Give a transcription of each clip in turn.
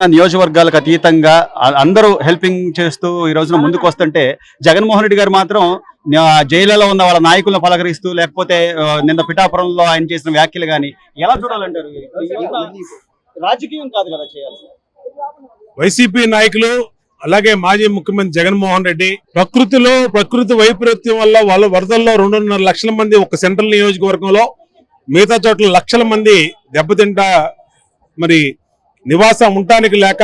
నియోజకవర్గాలకు అతీతంగా అందరూ హెల్పింగ్ చేస్తూ ఈ రోజున ముందుకు వస్తుంటే జగన్మోహన్ రెడ్డి గారు మాత్రం జైలులో ఉన్న వాళ్ళ నాయకులను పలకరిస్తూ లేకపోతే నిన్న పిఠాపురంలో ఆయన చేసిన వ్యాఖ్యలు కానీ ఎలా చూడాలంటారు? రాజకీయం కాదు కదా చేయాలి వైసీపీ నాయకులు అలాగే మాజీ ముఖ్యమంత్రి జగన్మోహన్ రెడ్డి ప్రకృతిలో ప్రకృతి వైపరీత్యం వల్ల వాళ్ళ వరదల్లో రెండున్నర లక్షల మంది ఒక సెంట్రల్ నియోజకవర్గంలో మిగతా చోట్ల లక్షల మంది దెబ్బతింటా మరి నివాసం ఉండటానికి లేక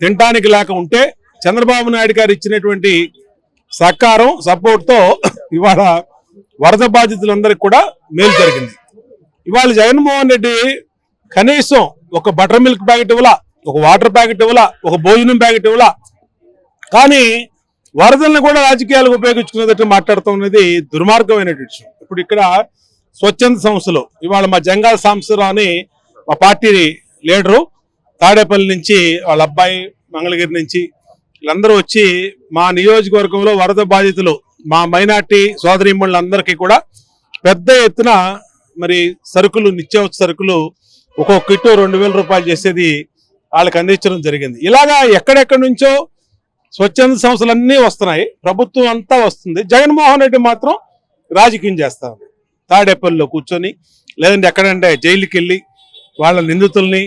తినటానికి లేక ఉంటే చంద్రబాబు నాయుడు గారు ఇచ్చినటువంటి సహకారం సపోర్ట్తో ఇవాళ వరద బాధితులందరికీ కూడా మేలు జరిగింది. ఇవాళ జగన్మోహన్ రెడ్డి కనీసం ఒక బటర్ మిల్క్ ప్యాకెట్ ఇవ్వలా ఒక వాటర్ ప్యాకెట్ ఇవ్వలా ఒక భోజనం ప్యాకెట్ ఇవ్వలా? కానీ వరదలను కూడా రాజకీయాలకు ఉపయోగించుకునేటట్టు మాట్లాడుతున్నది దుర్మార్గమైనటువంటి విషయం. ఇప్పుడు ఇక్కడ స్వచ్ఛంద సంస్థలు ఇవాళ మా జంగా సాంబశివరావు అని మా పార్టీ లీడరు తాడేపల్లి నుంచి వాళ్ళ అబ్బాయి మంగళగిరి నుంచి వీళ్ళందరూ వచ్చి మా నియోజకవర్గంలో వరద బాధితులు మా మైనార్టీ సోదరిమ్మళ్ళందరికీ కూడా పెద్ద ఎత్తున మరి సరుకులు నిత్యావసర సరుకులు ఒక్కొక్క కిట్టు రెండు వేల రూపాయలు చేసేది వాళ్ళకి అందించడం జరిగింది. ఇలాగా ఎక్కడెక్కడి నుంచో స్వచ్ఛంద సంస్థలన్నీ వస్తున్నాయి. ప్రభుత్వం అంతా వస్తుంది. జగన్మోహన్ రెడ్డి మాత్రం రాజకీయం చేస్తా తాడేపల్లిలో కూర్చొని లేదంటే ఎక్కడంటే జైలుకి వెళ్ళి వాళ్ళ నిందితుల్ని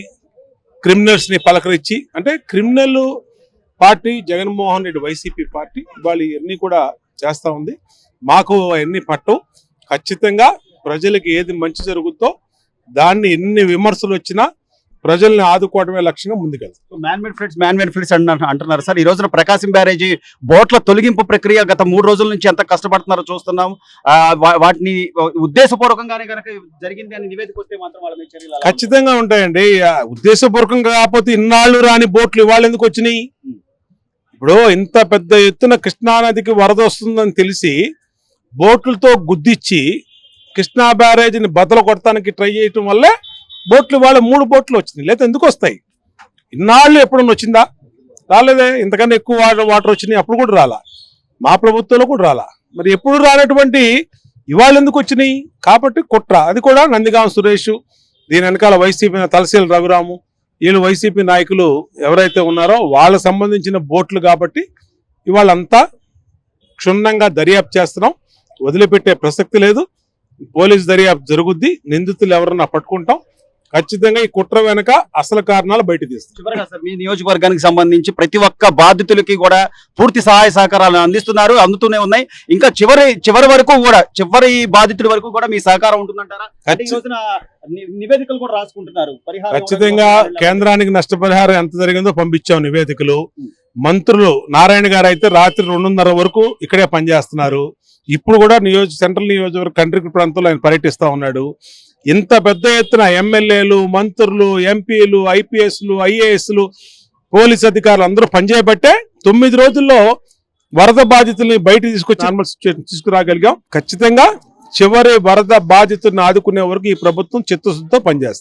క్రిమినల్స్ని పలకరించి అంటే criminal party Jaganmohan Reddy YCP party వాళ్ళు ఇవన్నీ కూడా చేస్తా ఉంది. మాకు అవన్నీ పట్టవు. ఖచ్చితంగా ప్రజలకు ఏది మంచి జరుగుతో దాన్ని ఎన్ని విమర్శలు వచ్చినా ప్రజల్ని ఆదుకోవడమే లక్ష్యంగా ముందుకెళ్తాం. Man made floods man made floods అంటున్నారు సార్ ఈ రోజున ప్రకాశం బ్యారేజీ బోట్ల తొలగింపు ప్రక్రియ గత మూడు రోజుల నుంచి ఎంత కష్టపడుతున్నారో చూస్తున్నాం. వాటిని ఉద్దేశపూర్వకంగానే కనుక జరిగింది అని నివేదిక వస్తే మాత్రం వాళ్ళ చర్యలు? ఖచ్చితంగా ఉంటాయండి. ఉద్దేశపూర్వకంగా కాకపోతే ఇన్నాళ్ళు రాని బోట్లు ఇవాళ ఎందుకు వచ్చినాయి? ఇప్పుడు ఇంత పెద్ద ఎత్తున కృష్ణానదికి వరద వస్తుందని తెలిసి బోట్లతో గుద్దిచ్చి కృష్ణా బ్యారేజీని బద్దలు కొడటానికి ట్రై చేయటం వల్లే బోట్లు వాళ్ళ మూడు బోట్లు వచ్చింది. లేదా ఎందుకు వస్తాయి? ఇన్నాళ్ళు ఎప్పుడన్నా వచ్చిందా? రాలేదే. ఇంతకన్నా ఎక్కువ వాటర్ వాటర్ వచ్చినాయి. అప్పుడు కూడా రాలా. మా ప్రభుత్వంలో కూడా రాలా. మరి ఎప్పుడు రానటువంటి ఇవాళ ఎందుకు వచ్చినాయి? కాబట్టి కుట్ర. అది కూడా నందిగాం సురేష్ దీని వెనకాల వైసీపీ తలసీల రఘురాము వీళ్ళు వైసీపీ నాయకులు ఎవరైతే ఉన్నారో వాళ్ళ సంబంధించిన బోట్లు కాబట్టి ఇవాళంతా క్షుణ్ణంగా దర్యాప్తు చేస్తున్నాం. వదిలిపెట్టే ప్రసక్తి లేదు. పోలీస్ దర్యాప్తు జరుగుద్ది. నిందితులు ఎవరన్నా పట్టుకుంటాం. ఖచ్చితంగా ఈ కుట్ర వెనక అసలు కారణాలు బయట తీస్తాం. చివరగా సార్ మీ నియోజకవర్గానికి సంబంధించి ప్రతి ఒక్క బాధితులకి కూడా పూర్తి సహాయ సహకారాలు అందిస్తున్నారు అందుతూనే ఉన్నాయి. ఇంకా చివరి చివరి వరకు కూడా చివరి బాధితుడి వరకు కూడా మీ సహకారం ఉంటుందంటారా? నివేదికలు కూడా రాసుకుంటున్నారు. ఖచ్చితంగా కేంద్రానికి నష్టపరిహారం ఎంత జరిగిందో పంపించాం నివేదికలు. మంత్రులు నారాయణ గారు అయితే రాత్రి రెండున్నర వరకు ఇక్కడే పనిచేస్తున్నారు. ఇప్పుడు కూడా నియోజక సెంట్రల్ నియోజకవర్గ కంట్రీ ప్రాంతంలో ఆయన పర్యటిస్తా ఉన్నాడు. ఇంత పెద్ద ఎత్తున ఎమ్మెల్యేలు మంత్రులు ఎంపీలు ఐపీఎస్లు ఐఏఎస్లు పోలీస్ అధికారులు అందరూ పనిచేయబట్టే తొమ్మిది రోజుల్లో వరద బాధితుల్ని బయట తీసుకొచ్చి నార్మల్ సిచ్యువేషన్ తీసుకురాగలిగాం. ఖచ్చితంగా చివరి వరద బాధితుల్ని ఆదుకునే వరకు ఈ ప్రభుత్వం చిత్తశుద్ధితో పనిచేస్తుంది.